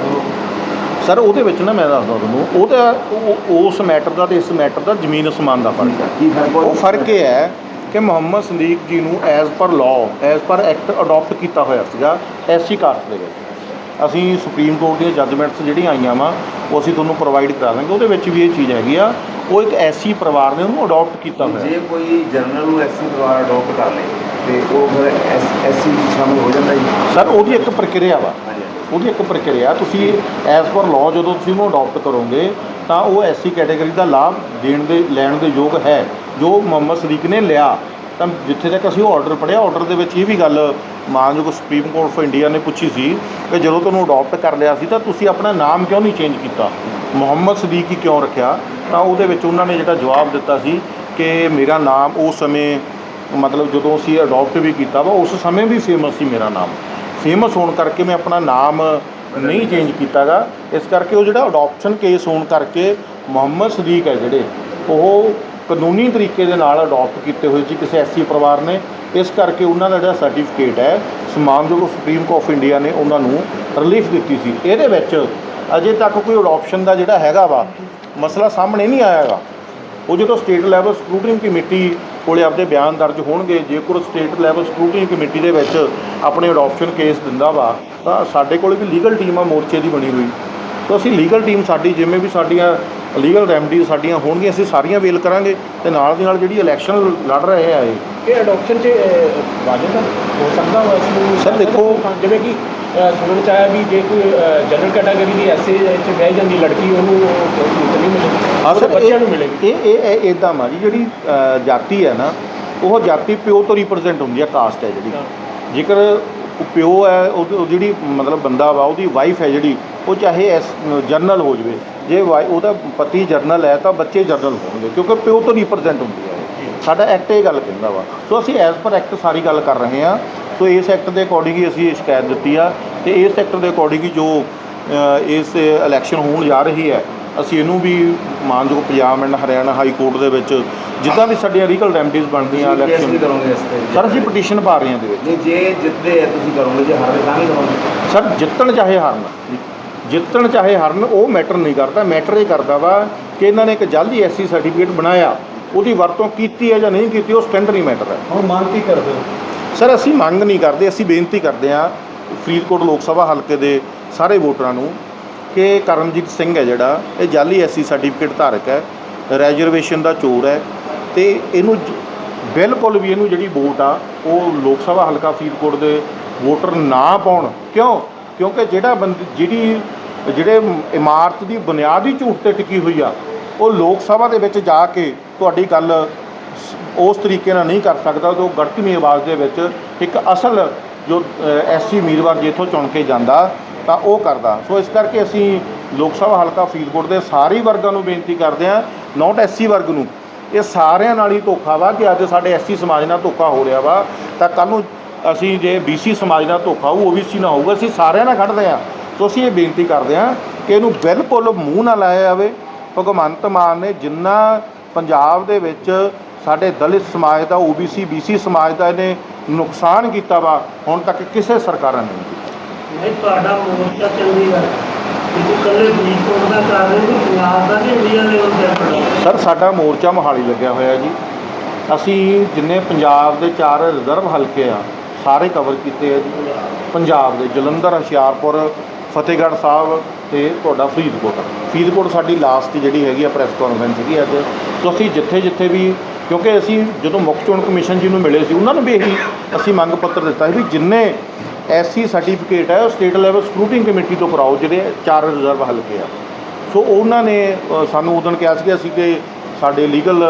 ਸਰ ਉਹਦੇ ਵਿੱਚ ਨਾ ਮੈਂ ਦੱਸਦਾ ਤੁਹਾਨੂੰ ਉਹਦਾ ਉਹ- ਉਸ ਮੈਟਰ ਦਾ ਤੇ ਇਸ ਮੈਟਰ ਦਾ ਜ਼ਮੀਨ ਅਸਮਾਨ ਦਾ ਫ਼ਰਕ ਹੈ। ਕੀ ਫ਼ਰਕ ਉਹ ਫ਼ਰਕ ਇਹ ਹੈ ਕਿ ਮੁਹੰਮਦ ਸਦੀਕ ਜੀ ਨੂੰ as per law as per act adopt ਕੀਤਾ ਹੋਇਆ ਸੀਗਾ ਐਸਸੀ ਕਾਸਟ ਦੇ ਵਿੱਚ। ਅਸੀਂ ਸੁਪਰੀਮ ਕੋਰਟ ਦੀਆਂ ਜੱਜਮੈਂਟਸ ਜਿਹੜੀਆਂ ਆਈਆਂ ਵਾ ਉਹ ਅਸੀਂ ਤੁਹਾਨੂੰ ਪ੍ਰੋਵਾਈਡ ਕਰਾ ਦਾਂਗੇ। ਉਹਦੇ ਵਿੱਚ ਵੀ ਇਹ ਚੀਜ਼ ਹੈਗੀ ਆ ਉਹ ਇੱਕ ਐਸਸੀ ਪਰਿਵਾਰ ਨੇ ਉਹਨੂੰ ਅਡਾਪਟ ਕੀਤਾ ਹੋਇਆ। ਜੇ ਕੋਈ ਜਰਨਲ ਨੂੰ ਐਸਸੀ ਦੁਆਰਾ ਅਡਾਪਟ ਕਰ ਲੇ ਤੇ ਉਹ ਫਿਰ ਐਸਸੀ ਸ਼ਾਮਿਲ ਹੋ ਜਾਂਦਾ ਜੀ? ਸਰ ਉਹਦੀ ਇੱਕ ਪ੍ਰਕਿਰਿਆ ਵਾ। ਉਹਦੀ ਇੱਕ ਪ੍ਰਕਿਰਿਆ ਤੁਸੀਂ ਐਜ਼ ਪਰ ਲਾਅ ਜਦੋਂ ਤੁਸੀਂ ਉਹਨੂੰ ਅਡਾਪਟ ਕਰੋਗੇ ਤਾਂ ਉਹ ਐਸਸੀ ਕੈਟਾਗਰੀ ਦਾ ਲਾਭ ਦੇਣ ਦੇ ਲੈਣ ਦੇ ਯੋਗ ਹੈ। ਜੋ ਮੁਹੰਮਦ ਸਦੀਕ ਨੇ ਲਿਆ ਤਾਂ ਜਿੱਥੇ ਤੱਕ ਅਸੀਂ ਉਹ ਆਰਡਰ ਪੜਿਆ ਆਰਡਰ ਦੇ ਵਿੱਚ ਇਹ ਵੀ ਗੱਲ ਮਾਨਯੋਗ ਸੁਪਰੀਮ ਕੋਰਟ ਆਫ ਇੰਡੀਆ ਨੇ ਪੁੱਛੀ ਸੀ ਕਿ ਜਦੋਂ ਤੁਹਾਨੂੰ ਅਡਾਪਟ ਕਰ ਲਿਆ ਸੀ ਤਾਂ ਤੁਸੀਂ ਆਪਣਾ ਨਾਮ ਕਿਉਂ ਨਹੀਂ ਚੇਂਜ ਕੀਤਾ? ਮੁਹੰਮਦ ਸਦੀਕ ਹੀ ਕਿਉਂ ਰੱਖਿਆ? ਤਾਂ ਉਹਦੇ ਵਿੱਚ ਉਹਨਾਂ ਨੇ ਜਿਹੜਾ ਜਵਾਬ ਦਿੱਤਾ ਸੀ ਕਿ ਮੇਰਾ ਨਾਮ ਉਸ ਸਮੇਂ, ਮਤਲਬ ਜਦੋਂ ਅਸੀਂ ਅਡਾਪਟ ਵੀ ਕੀਤਾ ਵਾ, ਉਸ ਸਮੇਂ ਵੀ ਫੇਮਸ ਸੀ ਮੇਰਾ ਨਾਮ। ਫੇਮਸ ਹੋਣ ਕਰਕੇ ਮੈਂ ਆਪਣਾ ਨਾਮ ਨਹੀਂ ਚੇਂਜ ਕੀਤਾਗਾ। ਇਸ ਕਰਕੇ ਉਹ ਜਿਹੜਾ ਅਡਾਪਸ਼ਨ ਕੇਸ ਹੋਣ ਕਰਕੇ ਮੁਹੰਮਦ ਸਦੀਕ ਹੈ ਜਿਹੜੇ, ਉਹ ਕਾਨੂੰਨੀ ਤਰੀਕੇ ਦੇ ਨਾਲ ਅਡਾਪਟ ਕੀਤੇ ਹੋਏ ਸੀ ਕਿਸੇ ਐਸਸੀ ਪਰਿਵਾਰ ਨੇ। ਇਸ ਕਰਕੇ ਉਹਨਾਂ ਦਾ ਜਿਹੜਾ ਸਰਟੀਫਿਕੇਟ ਹੈ ਸਨਮਾਨਯੋਗ ਸੁਪਰੀਮ ਕੋਰਟ ਆਫ ਇੰਡੀਆ ਨੇ ਉਹਨਾਂ ਨੂੰ ਰਿਲੀਫ ਦਿੱਤੀ ਸੀ। ਇਹਦੇ ਵਿੱਚ ਅਜੇ ਤੱਕ ਕੋਈ ਅਡਾਪਸ਼ਨ ਦਾ ਜਿਹੜਾ ਹੈਗਾ ਵਾ, ਮਸਲਾ ਸਾਹਮਣੇ ਨਹੀਂ ਆਇਆਗਾ ਉਹ ਜਦੋਂ ਸਟੇਟ ਲੈਵਲ ਸਕਰੂਟਨੀ ਕਮੇਟੀ ਕੋਲੇ ਆਪਦੇ ਬਿਆਨ ਦਰਜ ਹੋਣਗੇ, ਜੇਕਰ ਸਟੇਟ ਲੈਵਲ ਸਕਰੂਟਨੀ ਕਮੇਟੀ ਦੇ ਵਿੱਚ ਆਪਣੇ ਅਡਾਪਸ਼ਨ ਕੇਸ ਦਿੰਦਾ ਵਾ, ਤਾਂ ਸਾਡੇ ਕੋਲ ਵੀ ਲੀਗਲ ਟੀਮ ਆ ਮੋਰਚੇ ਦੀ ਬਣੀ ਹੋਈ। ਤਾਂ ਅਸੀਂ ਲੀਗਲ ਟੀਮ ਸਾਡੀ, ਜਿਵੇਂ ਵੀ ਸਾਡੀਆਂ ਲੀਗਲ ਰੈਮਡੀਜ਼ ਸਾਡੀਆਂ ਹੋਣਗੀਆਂ ਅਸੀਂ ਸਾਰੀਆਂ ਵੇਲ ਕਰਾਂਗੇ ਤੇ ਨਾਲ ਦੀ ਨਾਲ ਜਿਹੜੀ ਇਲੈਕਸ਼ਨ ਲੜ ਰਹੇ ਆ ਇਹ। ਇਹ ਅਡਾਪਸ਼ਨ 'ਚ ਵਾਜਬ ਹੋ? ਸਕਦਾ ਵਾ ਇਸ ਨੂੰ Sir, ਦੇਖੋ- ਜਿਵੇਂ ਕਿ ਸੁਣਨ ਚ ਆਇਆ ਵੀ ਜੇ ਕੋਈ ਜਨਰਲ ਕੈਟਾਗਰੀ ਦੀ ਐਸਏ ਚ ਬਹਿ ਜਾਂਦੀ ਲੜਕੀ ਉਹਨੂੰ ਉਹ ਸਹੂਲਤ ਨਹੀਂ ਮਿਲੇਗੀ ਹਾਂ ਸਰ ਬੱਚਿਆਂ ਨੂੰ ਮਿਲੇਗੀ। ਇਹ ਇਹ ਇਦਾਂ ਮਾ ਜੀ ਜਿਹੜੀ ਜਾਤੀ ਹੈ ਨਾ ਉਹ ਜਾਤੀ ਪਿਓ ਤੋਂ ਰਿਪਰੈਜ਼ੈਂਟ ਹੁੰਦੀ ਹੈ ਕਾਸਟ ਹੈ ਜਿਹੜੀ। ਜੇਕਰ ਉਹ ਪਿਓ ਹੈ, ਉਹ ਜਿਹੜੀ ਮਤਲਬ ਬੰਦਾ ਵਾ, ਉਹਦੀ ਵਾਈਫ ਹੈ ਜਿਹੜੀ, ਉਹ ਚਾਹੇ ਐਸ ਜਰਨਲ ਹੋ ਜਵੇ, ਜੇ ਵਾਈ- ਉਹਦਾ ਪਤੀ ਜਰਨਲ ਹੈ, ਤਾਂ ਬੱਚੇ ਜਰਨਲ ਹੋਣਗੇ, ਕਿਉਂਕਿ ਪਿਓ ਤੋਂ ਰਿਪਰੈਜ਼ੈਂਟ ਹੁੰਦੀ ਹੈ ਸਾਡਾ ਐਕਟ ਇਹ ਗੱਲ ਕਹਿੰਦਾ ਵਾ। ਸੋ ਅਸੀਂ ਐਜ਼ ਪਰ ਐਕਟ ਸਾਰੀ ਗੱਲ ਕਰ ਰਹੇ ਹਾਂ। ਸੋ ਇਸ ਐਕਟ ਦੇ ਅਕੋਰਡਿੰਗ ਹੀ ਅਸੀਂ ਇਹ ਸ਼ਿਕਾਇਤ ਦਿੱਤੀ ਆ, ਤੇ ਇਸ ਐਕਟ ਦੇ ਅਕੋਰਡਿੰਗ ਹੀ ਜੋ ਇਸ ਇਲੈਕਸ਼ਨ ਹੋਣ ਜਾ ਰਹੀ ਹੈ ਅਸੀਂ ਇਹਨੂੰ ਵੀ ਮਾਨਯੋਗ Punjab and Haryana high court ਦੇ ਵਿੱਚ ਜਿੱਦਾਂ ਵੀ ਸਾਡੀਆਂ ਲੀਗਲ ਰੈਮਡੀਜ਼ ਬਣਦੀਆਂ ਇਲੈਕਸ਼ਨ ਨਹੀਂ ਕਰੋਗੇ ਇਸ ਤੇ ਸਰ ਅਸੀਂ ਪਟੀਸ਼ਨ ਪਾ ਰਹੇ ਹਾਂ ਦੇ ਵਿੱਚ। ਜੇ ਜਿੱਤਦੇ ਆ ਤੁਸੀਂ ਕਰੋਗੇ ਜੇ ਹਾਰੇ ਤਾਂ ਨਹੀਂ ਕਰੋਗੇ। ਸਰ ਜਿੱਤਣ ਚਾਹੇ ਹਾਰਨ। ਜਿੱਤਣ ਚਾਹੇ ਹਾਰਨ ਉਹ ਮੈਟਰ ਨਹੀਂ ਕਰਦਾ। ਮੈਟਰ ਇਹ ਕਰਦਾ ਵਾ ਕਿ ਇਹਨਾਂ ਨੇ ਇੱਕ ਜਲਦੀ ਐਸਸੀ ਸਰਟੀਫਿਕੇਟ ਬਣਾਇਆ। ਉਹਦੀ ਵਰਤੋਂ ਕੀਤੀ ਹੈ ਜਾਂ ਨਹੀਂ ਕੀਤੀ ਉਹ ਸਟੈਂਡਰੀ ਮੈਟਰ ਹੈ। ਹੁਣ ਮੰਗ ਕੀ ਕਰਦੇ ਸਰ ਅਸੀਂ ਮੰਗ ਨਹੀਂ ਕਰਦੇ ਅਸੀਂ ਬੇਨਤੀ ਕਰਦੇ ਹਾਂ ਫਰੀਦਕੋਟ ਲੋਕ ਸਭਾ ਹਲਕੇ ਦੇ ਸਾਰੇ ਵੋਟਰਾਂ ਨੂੰ ਕਿ ਕਰਮਜੀਤ ਸਿੰਘ ਹੈ ਜਿਹੜਾ, ਇਹ ਜਾਲੀ ਐਸਸੀ ਸਰਟੀਫਿਕੇਟ ਧਾਰਕ ਹੈ ਰਿਜ਼ਰਵੇਸ਼ਨ ਦਾ ਚੋਰ ਹੈ ਤੇ ਇਹਨੂੰ ਬਿਲਕੁਲ ਵੀ ਇਹਨੂੰ ਜਿਹੜੀ ਵੋਟ ਆ, ਉਹ ਲੋਕ ਸਭਾ ਹਲਕਾ ਫਰੀਦਕੋਟ ਦੇ ਵੋਟਰ ਨਾ ਪਾਉਣ। ਕਿਉਂ? ਕਿਉਂਕਿ ਜਿਹੜਾ ਬੰਦ, ਜਿਹੜੀ, ਜਿਹੜੇ ਇਮਾਰਤ ਦੀ ਬੁਨਿਆਦੀ ਝੂਠ ਤੇ ਟਿਕੀ ਹੋਈ ਆ, ਉਹ ਲੋਕ ਸਭਾ ਦੇ ਵਿੱਚ ਜਾ ਕੇ ਤੁਹਾਡੀ ਗੱਲ ਉਸ ਤਰੀਕੇ ਨਾਲ ਨਹੀਂ ਕਰ ਸਕਦਾ ਜੋ ਗੜਕਵੀਂ ਆਵਾਜ਼ ਦੇ ਵਿੱਚ ਇੱਕ ਅਸਲ ਜੋ ਐਸਸੀ ਉਮੀਦਵਾਰ ਜਿੱਥੋਂ ਚੁਣ ਕੇ ਜਾਂਦਾ ਤਾਂ ਉਹ ਕਰਦਾ। ਸੋ ਇਸ ਕਰਕੇ ਅਸੀਂ ਲੋਕ ਸਭਾ ਹਲਕਾ ਫਰੀਦਕੋਟ ਦੇ ਸਾਰੇ ਵਰਗਾਂ ਨੂੰ ਬੇਨਤੀ ਕਰਦੇ ਹਾਂ ਨਾਟ ਐਸਸੀ ਵਰਗ ਨੂੰ। ਇਹ ਸਾਰਿਆਂ ਨਾਲ ਹੀ ਧੋਖਾ ਵਾ ਕਿ ਅੱਜ ਸਾਡੇ ਐਸਸੀ ਸਮਾਜ ਨਾਲ ਧੋਖਾ ਹੋ ਰਿਹਾ ਵਾ। ਤਾਂ ਕੱਲ ਨੂੰ ਅਸੀਂ ਜੇ ਬੀਸੀ ਸਮਾਜ ਨਾਲ ਧੋਖਾ ਹੋਊ ਓਬੀਸੀ ਨਾਲ ਹੋਊਗਾ, ਅਸੀਂ ਸਾਰਿਆਂ ਨਾਲ ਖੜਦੇ ਹਾਂ। ਸੋ ਅਸੀਂ ਇਹ ਬੇਨਤੀ ਕਰਦੇ ਹਾਂ ਕਿ ਇਹਨੂੰ ਬਿਲਕੁਲ ਮੂੰਹ ਨਾ ਲਾਇਆ ਜਾਵੇ। ਭਗਵੰਤ ਮਾਨ ਨੇ ਜਿੰਨਾ ਪੰਜਾਬ ਦੇ ਵਿੱਚ ਸਾਡੇ ਦਲਿਤ ਸਮਾਜ ਦਾ ਓਬੀਸੀ ਬੀਸੀ ਸਮਾਜ ਦਾ ਇਹਨੇ ਨੁਕਸਾਨ ਕੀਤਾ ਵਾ, ਹੁਣ ਤੱਕ ਕਿਸੇ ਸਰਕਾਰਾਂ ਨੇ ਨਹੀਂ ਕੀਤਾ। ਨਹੀਂ ਤੁਹਾਡਾ ਮੋਰਚਾ ਚੰਡੀਗੜ੍ਹ ਤੁਸੀਂ ਇਕੱਲੇ ਫਰੀਦਕੋਟ ਦਾ ਕਰ ਰਹੇ ਹੋ ਪੰਜਾਬ ਦਾ ਕਿ ਇੰਡੀਆ ਲੈਵਲ ਤੇ ਆਪਣਾ ਸਰ, ਸਾਡਾ ਮੋਰਚਾ ਮੋਹਾਲੀ ਲੱਗਿਆ ਹੋਇਆ ਜੀ। ਅਸੀਂ ਜਿੰਨੇ ਪੰਜਾਬ ਦੇ ਚਾਰ ਰਿਜ਼ਰਵ ਹਲਕੇ ਆ, ਸਾਰੇ ਕਵਰ ਕੀਤੇ ਆ ਜੀ। ਪੰਜਾਬ ਦੇ ਜਲੰਧਰ, ਹੁਸ਼ਿਆਰਪੁਰ, ਫਤਿਹਗੜ੍ਹ ਸਾਹਿਬ ਤੇ ਤੁਹਾਡਾ ਫਰੀਦਕੋਟ। ਫਰੀਦਕੋਟ ਸਾਡੀ ਲਾਸਟ ਜਿਹੜੀ ਹੈਗੀ ਆ ਪ੍ਰੈਸ ਕਾਨਫਰੰਸ ਸੀਗੀ ਅੱਜ। ਸੋ ਅਸੀਂ ਜਿੱਥੇ ਜਿੱਥੇ ਵੀ, ਕਿਉਂਕਿ ਅਸੀਂ ਜਦੋਂ ਮੁੱਖ ਚੋਣ ਕਮਿਸ਼ਨ ਜੀ ਨੂੰ ਮਿਲੇ ਸੀ, ਉਹਨਾਂ ਨੂੰ ਵੀ ਇਹੀ ਅਸੀਂ ਮੰਗ ਪੱਤਰ ਦਿੱਤਾ ਸੀ ਵੀ ਜਿੰਨੇ ਐਸਸੀ ਸਰਟੀਫਿਕੇਟ ਹੈ ਉਹ ਸਟੇਟ ਲੈਵਲ ਸਕਰੂਟਿੰਗ ਕਮੇਟੀ ਤੋਂ ਕਰਾਓ ਜਿਹੜੇ ਚਾਰ ਰਿਜ਼ਰਵ ਹਲਕੇ ਆ ਸੋ ਉਹਨਾਂ ਨੇ ਅ, ਸਾਨੂੰ ਉਦੋਂ ਕਿਹਾ ਸੀ ਕਿ ਅਸੀਂ ਕਿ ਸਾਡੇ ਲੀਗਲ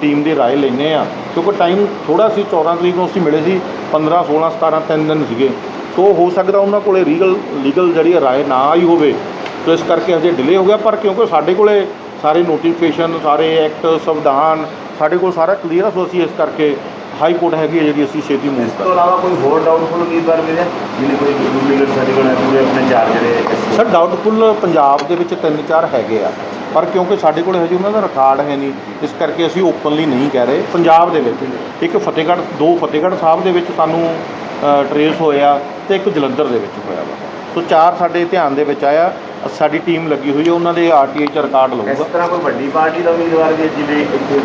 ਟੀਮ ਦੀ رائے ਲੈਨੇ ਆ ਕਿਉਂਕਿ ਟਾਈਮ ਥੋੜਾ ਸੀ 14 ਤਰੀਕ ਨੂੰ ਅਸੀਂ ਮਿਲੇ ਸੀ 15 16 17 ਤਿੰਨ ਦਿਨ ਸੀਗੇ ਸੋ ਹੋ ਸਕਦਾ ਉਹਨਾਂ ਕੋਲੇ ਲੀਗਲ ਲੀਗਲ ਜਿਹੜੀ رائے ਨਾ ਆਈ ਹੋਵੇ ਸੋ ਇਸ ਕਰਕੇ ਹਜੇ ਡਿਲੇ ਹੋ ਗਿਆ ਪਰ ਕਿਉਂਕਿ ਸਾਡੇ ਕੋਲੇ ਸਾਰੇ ਨੋਟੀਫਿਕੇਸ਼ਨ ਸਾਰੇ ਐਕਟ ਸੰਵਿਧਾਨ ਸਾਡੇ ਕੋਲ ਸਾਰਾ ਕਲੀਅਰ ਆ ਸੋ ਅਸੀਂ ਇਸ ਕਰਕੇ ਹਾਈ ਕੋਰਟ ਹੈਗੀ ਹੈ ਜਿਹੜੀ ਅਸੀਂ ਛੇਤੀ ਮੂਵ ਇਸ ਕਰ ਤੋਂ ਇਲਾਵਾ ਕੋਈ ਹੋਰ ਡਾਊਟਫੁਲ ਉਮੀਦਵਾਰ ਮਿਲਿਆ? ਜਿਹਨੇ ਕੋਈ ਡੁਪਲੀਕੇਟ ਸਰਟੀਫਿਕੇਟ ਹੈ ਪੂਰੇ ਆਪਣੇ ਚਾਰ ਜਿਹੜੇ SC ਸਰ ਡਾਊਟਫੁਲ ਪੰਜਾਬ ਦੇ ਵਿੱਚ ਤਿੰਨ ਚਾਰ ਹੈਗੇ ਆ। ਪਰ ਕਿਉਂਕਿ ਸਾਡੇ ਕੋਲ ਹਜੇ ਉਹਨਾਂ ਦਾ ਰਿਕਾਰਡ ਹੈ ਨਹੀਂ ਇਸ ਕਰਕੇ ਅਸੀਂ ਓਪਨਲੀ ਨਹੀਂ ਕਹਿ ਰਹੇ। ਪੰਜਾਬ ਦੇ ਵਿੱਚ ਇੱਕ ਫਤਿਹਗੜ੍ਹ ਦੋ ਫਤਿਹਗੜ੍ਹ ਸਾਹਿਬ ਦੇ ਵਿੱਚ ਸਾਨੂੰ ਟਰੇਸ ਹੋਇਆ ਤੇ ਇੱਕ ਜਲੰਧਰ ਦੇ ਵਿੱਚ ਹੋਇਆ ਵਾ। ਸੋ ਚਾਰ ਸਾਡੇ ਧਿਆਨ ਦੇ ਵਿੱਚ ਆਇਆ ਸਾਡੀ ਟੀਮ ਲੱਗੀ ਹੋਈ ਹੈ ਉਹਨਾਂ ਦੇ ਆਰਟੀਆਈ ਚ ਰਿਕਾਰਡ ਇਸ ਲਊਗਾ ਤਰ੍ਹਾਂ ਕੋਈ ਵੱਡੀ ਪਾਰਟੀ ਦਾ ਉਮੀਦਵਾਰ ਵੀ ਹੈ, ਜਿਵੇਂ ਇੱਥੇ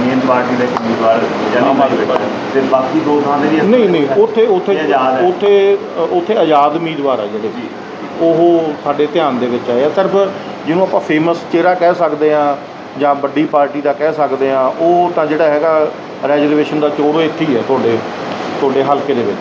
ਮੇਨ ਪਾਰਟੀ ਦਾ ਇੱਕ ਉਮੀਦਵਾਰ ਆਮ ਆਦਮੀ ਜਾਨੀ ਤੇ ਬਾਕੀ ਦੋ ਥਾਂ ਦੇ ਵੀ ਇਸ ਨਹੀਂ ਤਰ੍ਹਾਂ ਨਹੀਂ ਉੱਥੇ ਉੱਥੇ ਇਹ ਆਜ਼ਾਦ ਹੈ। ਉੱਥੇ ਅ, ਉੱਥੇ ਆਜ਼ਾਦ ਉਮੀਦਵਾਰ ਆ ਜਿਹੜੇ। ਜੀ। ਉਹ ਸਾਡੇ ਧਿਆਨ ਦੇ ਵਿੱਚ ਆਏ ਆ ਸਿਰਫ ਜਿਹਨੂੰ ਆਪਾਂ ਫੇਮਸ ਚਿਹਰਾ ਕਹਿ ਸਕਦੇ ਆ ਜਾਂ ਵੱਡੀ ਪਾਰਟੀ ਦਾ ਕਹਿ ਸਕਦੇ ਆ ਉਹ ਤਾਂ ਜਿਹੜਾ ਹੈਗਾ ਰਿਜ਼ਰਵੇਸ਼ਨ ਦਾ ਚੋਰ ਉਹ ਇੱਥੇ ਹੀ ਹੈ ਤੁਹਾਡੇ ਤੁਹਾਡੇ ਹਲਕੇ ਦੇ ਵਿੱਚ